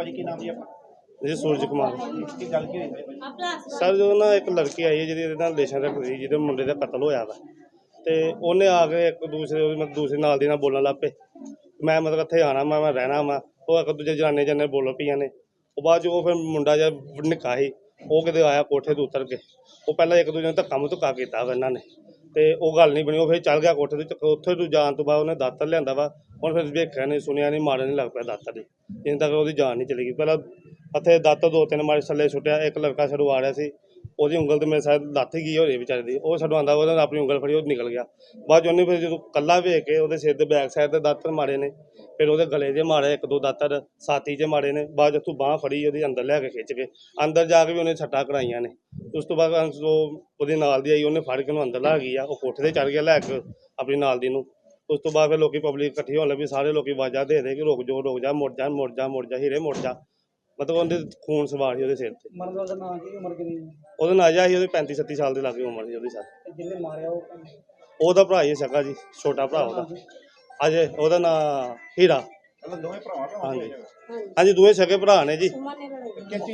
ਭਾਜੀ ਕੀ ਨਾਮ ਜੀ ਆਪਣਾ? ਜੀ ਸੂਰਜ ਕੁਮਾਰ। ਕੀ ਗੱਲ ਕੀ ਹੋਈ ਭਾਜੀ ਸਰ ਜਦੋਂ ਨਾ ਇੱਕ ਲੜਕੀ ਆਈ ਹੈ ਜਿਹਦੀ ਇਹਦੇ ਨਾਲ ਰਿਲੇਸ਼ਨ ਰੱਖਦੀ ਸੀ ਜਿਹਦੇ ਮੁੰਡੇ ਦਾ ਕਤਲ ਹੋਇਆ ਵਾ। ਤੇ ਉਹਨੇ ਆ ਕੇ ਇੱਕ ਦੂਸਰੇ ਉਹਦੀ ਮਤਲਬ ਦੂਸਰੇ ਨਾਲ ਦੀ ਨਾਲ ਬੋਲਣ ਲੱਗ ਪਏ। ਮੈਂ ਮਤਲਬ ਇੱਥੇ ਆਣਾ ਮੈਂ ਮੈਂ ਰਹਿਣਾ ਵਾ। ਉਹ ਇੱਕ ਦੂਜੇ ਜਨਾਨੇ ਜਨੇ ਬੋਲ ਪਈਆਂ ਨੇ। ਉਹ ਬਾਅਦ 'ਚ ਉਹ ਫਿਰ ਮੁੰਡਾ ਜਿਹਾ ਨਿੱਕਾ ਸੀ ਉਹ ਕਿਤੇ ਆਇਆ ਕੋਠੇ ਤੋਂ ਉਤਰ ਕੇ। ਉਹ ਪਹਿਲਾਂ ਇੱਕ ਦੂਜੇ ਨੂੰ ਧੱਕਾ ਮੁੱਕਾ ਕੀਤਾ ਵਾ ਇਹਨਾਂ ਨੇ। ਤੇ ਉਹ ਗੱਲ ਨਹੀਂ ਬਣੀ, ਉਹ ਫਿਰ ਚੱਲ ਗਿਆ ਕੋਠੇ ਤੇ ਤੇ ਉੱਥੇ ਤੋਂ ਜਾਣ ਤੋਂ ਬਾਅਦ ਉਹਨੇ ਦਾਤਰ ਲਿਆਂਦਾ ਵਾ, ਹੁਣ ਫਿਰ ਵੇਖਿਆ ਨਹੀਂ, ਸੁਣਿਆ ਨਹੀਂ ਮਾਰਨ ਨਹੀਂ ਲੱਗ ਪਿਆ ਦਾਤਰ ਦੀ ਜਿੰਨ ਤੱਕ ਉਹਦੀ ਜਾਨ ਨਹੀਂ ਚਲੀ ਗਈ। ਪਹਿਲਾਂ ਹੱਥੇ ਦਾਤਰ ਦੋ ਤਿੰਨ ਮਾਰੇ, ਥੱਲੇ ਸੁੱਟਿਆ, ਇੱਕ ਲੜਕਾ ਛੜੂ ਆ ਰਿਹਾ ਸੀ। ਉਹਦੀ ਉਂਗਲ ਤੇ ਮੇਰੇ ਸ਼ਾਇਦ ਲੱਥ ਗਈ ਹੋਰੀ ਵਿਚਾਰੇ ਦੀ। ਉਹ ਛਡਵਾਉਂਦਾ ਉਹਨੇ ਆਪਣੀ ਉਂਗਲ ਫੜੀ, ਉਹ ਨਿਕਲ ਗਿਆ। ਬਾਅਦ 'ਚ ਉਹਨੇ ਫਿਰ ਜਦੋਂ ਕੱਲਾ ਵੇਖ ਕੇ ਉਹਦੇ ਸਿਰ ਦੇ ਬੈਕ ਸਾਈਡ ਤੇ ਦਾਤਰ ਮਾਰੇ ਨੇ, ਫਿਰ ਉਹਦੇ ਗਲੇ 'ਚ ਮਾਰੇ, ਇੱਕ ਦੋ ਦਾਤਰ ਸਾਥੀ 'ਚ ਮਾਰੇ ਨੇ, ਬਾਅਦ 'ਚ ਤੂੰ ਬਾਹ ਫੜੀ, ਉਹਦੀ ਅੰਦਰ ਲੈ ਕੇ ਖਿੱਚ ਕੇ। ਅੰਦਰ ਜਾ ਕੇ ਵੀ ਉਹਨੇ ਛੱਟਾਂ ਕਰਾਈਆਂ ਨੇ। ਉਸ ਤੋਂ ਬਾਅਦ ਅੰਸ- ਉਹ ਉਹਦੇ ਨਾਲ ਦੀ ਆਈ, ਉਹਨੇ ਫੜ ਕੇ ਉਹਨੂੰ ਅੰਦਰ ਲਾ ਗਈ ਆ, ਉਹ ਕੋਠੇ ਤੇ ਚੜ ਗਿਆ ਲੈ ਕੇ ਆਪਣੀ ਨਾਲ ਦੀ ਨੂੰ। ਉਸ ਤੋਂ ਬਾਅਦ ਫਿਰ ਲੋਕੀ ਪਬਲਿਕ ਇਕੱਠੀ ਹੋਣ ਲੱਗੀ, ਸਾਰੇ ਲੋਕੀ ਆਵਾਜ਼ਾਂ ਦੇ ਦੇ ਕਿ ਰੁਕ ਜਾ ਰੁਕ ਜਾ, ਮੁੜ ਜਾ ਮੁੜ ਜਾ ਮੁੜ ਜਾ, ਹੀਰੇ ਮੁੜ ਜਾ। ਮਤਲਬ ਉਹਦੇ ਖੂਨ ਸਵਾਰ ਸੀ ਉਹਦੇ ਸਿਰ ਤੇ। ਮਰਨ ਵਾਲਾ ਦਾ ਨਾਂ ਕੀ ਉਮਰ ਕਿੰਨੀ ਹੈ? ਉਹਦਾ ਨਾਜਾ ਸੀ ਉਹਦੇ 35 37 ਸਾਲ ਦੇ ਲਾਗੇ ਉਮਰ ਸੀ ਉਹਦੀ ਸਰ ਤੇ ਜਿਹਨੇ ਮਾਰਿਆ ਉਹ ਕੌਣ? ਉਹਦਾ ਭਰਾ ਹੀ ਸਕਾ ਜੀ ਛੋਟਾ ਭਰਾ ਉਹਦਾ। ਅਜੇ ਉਹਦਾ ਨਾਂ ਹੀਰਾ। ਹਾਂਜੀ। ਹਾਂਜੀ ਦੋਵੇਂ ਸਕੇ ਭਰਾ ਨੇ ਜੀ।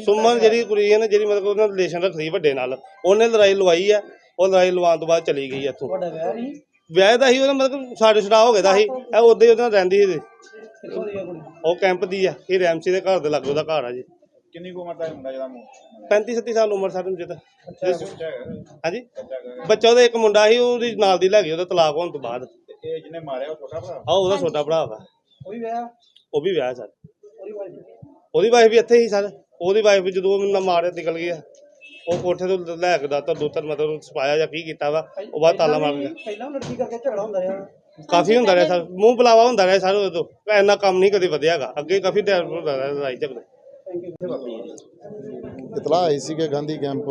ਸੁਮਨ ਜਿਹੜੀ ਕੁੜੀ ਹੈ ਨਾ ਜਿਹੜੀ ਮਤਲਬ ਉਹਨਾਂ ਰਿਲੇਸ਼ਨ ਰੱਖਦੀ ਵੱਡੇ ਨਾਲ। ਉਹਨੇ ਲੜਾਈ ਲਵਾਈ ਆ ਉਹ ਲੜਾਈ ਲਵਾਉਣ ਤੋਂ ਬਾਅਦ ਚਲੀ ਗਈ ਇੱਥੋਂ। ਤੁਹਾਡਾ ਵਿਆਹ ਨਹੀਂ? ਵਿਆਹ ਦਾ ਸੀ ਉਹਦਾ ਮਤਲਬ ਸਾਡੇ ਛੜਾ ਹੋ ਗਿਆ ਦਾ ਸੀ ਇਹ ਉਦੋਂ ਹੀ ਉਹਦੇ ਨਾਲ ਰਹਿੰਦੀ ਸੀ ਦੀ ਹੈ ਉਹ ਕੈਂਪ ਦੀ ਆ ਇਹ ਰੈਮਸੀ ਦੇ ਘਰ ਦੇ ਲਾਗੇ ਉਹਦਾ ਘਰ ਆ ਜੀ। ਕਿੰਨੀ ਕੁ ਉਮਰ ਦਾ ਮੁੰਡਾ ਜਿਹਦਾ ਮੂੰਹ 35 37 ਸਾਲ ਉਮਰ ਸਾਡੇ ਨੂੰ ਜਿੱਦਾਂ। ਬੱਚਾ ਹੈਗਾ ਹਾਂਜੀ। ਬੱਚਾ ਉਹਦਾ। ਇੱਕ ਮੁੰਡਾ ਸੀ ਉਹਦੀ ਨਾਲ ਦੀ ਲੈ ਗਈ ਉਹਦਾ ਤਲਾਕ ਹੋਣ ਤੋਂ ਬਾਅਦ। ਤੇ ਇਹ ਜਿਹਨੇ ਮਾਰਿਆ ਉਹ ਛੋਟਾ ਭਰਾ? ਆ ਉਹਦਾ ਛੋਟਾ ਭਰਾ ਵਾ। ਉਹ ਵੀ ਵਿਆਹ ਉਹ ਵੀ ਵਿਆਹ ਸਰ। ਉਹਦੀ ਵਾਈਫ ਉਹਦੀ ਵਾਈਫ ਵੀ ਇੱਥੇ ਹੀ ਸਰ। ਉਹਦੀ ਵਾਈਫ ਵੀ ਜਦੋਂ ਮੈਨੂੰ ਮਾਰਿਆ ਨਿਕਲ ਗਈ ਆ। ਉਹ ਕੋਠੇ ਤੋਂ ਲੈ ਕੇ ਦਾਤਾ ਦੋ ਤਿੰਨ ਮਤਲਬ ਸਪਾਇਆ ਜਾਂ ਕੀ ਕੀਤਾ ਵਾ ਉਹ ਬਾਅਦ ਤਾਲਾ ਮਾਰ ਗਿਆ ਪਹਿਲਾਂ ਲੜਕੀ ਕਰਕੇ ਝਗੜਾ ਹੁੰਦਾ ਰਿਹਾ। ਕਾਫੀ ਹੁੰਦਾ ਰਿਹਾ ਸਰ ਮੂੰਹ ਬੁਲਾਵਾ ਹੁੰਦਾ ਰਿਹਾ ਸਰ ਉਦੋਂ ਇੰਨਾ ਕੰਮ ਨਹੀਂ ਕਦੇ ਵਧਿਆਗਾ ਅੱਗੇ ਕਾਫੀ ਟਾਈਮ ਹੁੰਦਾ ਰਿਹਾ ਲੜਾਈ ਝਗੜੇ। ਥੈਂਕ ਯੂ ਇਤਲਾਹ ਆਈ ਸੀ ਕਿ ਗਾਂਧੀ ਕੈਂਪ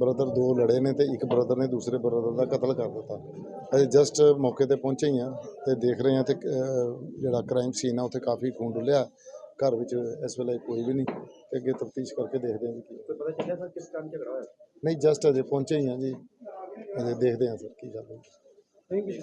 ਬ੍ਰਦਰ ਦੋ ਲੜੇ ਨੇ ਤੇ ਇੱਕ ਬ੍ਰਦਰ ਨੇ ਦੂਸਰੇ ਬ੍ਰਦਰ ਦਾ ਕਤਲ ਕਰ ਦਿੱਤਾ। ਅਸੀਂ ਜਸਟ ਮੌਕੇ ਤੇ ਪਹੁੰਚੇ ਹੀ ਆ ਤੇ ਦੇਖ ਰਹੇ ਹਾਂ ਤੇ ਜਿਹੜਾ ਕ੍ਰਾਈਮ ਸੀਨ ਆ ਉੱਥੇ ਕਾਫੀ ਖੂਨ ਡੁੱਲਿਆ। ਘਰ ਵਿੱਚ ਇਸ ਵੇਲੇ ਕੋਈ ਵੀ ਨਹੀਂ। ਤੇ ਅੱਗੇ ਤਫਤੀਸ਼ ਕਰਕੇ ਦੇਖਦੇ ਹਾਂ ਵੀ ਕੀ ਪਤਾ ਚੱਲਿਆ ਸਰ ਕਿਸ ਕਾਰਨ ਝਗੜਾ ਹੋਇਆ? ਨਹੀਂ ਜਸਟ ਅਜੇ ਪਹੁੰਚੇ ਹੀ ਆ ਜੀ। ਅਜੇ ਦੇਖਦੇ ਹਾਂ ਸਰ ਕੀ ਗੱਲ ਹੈ ਥੈਂਕ ਯੂ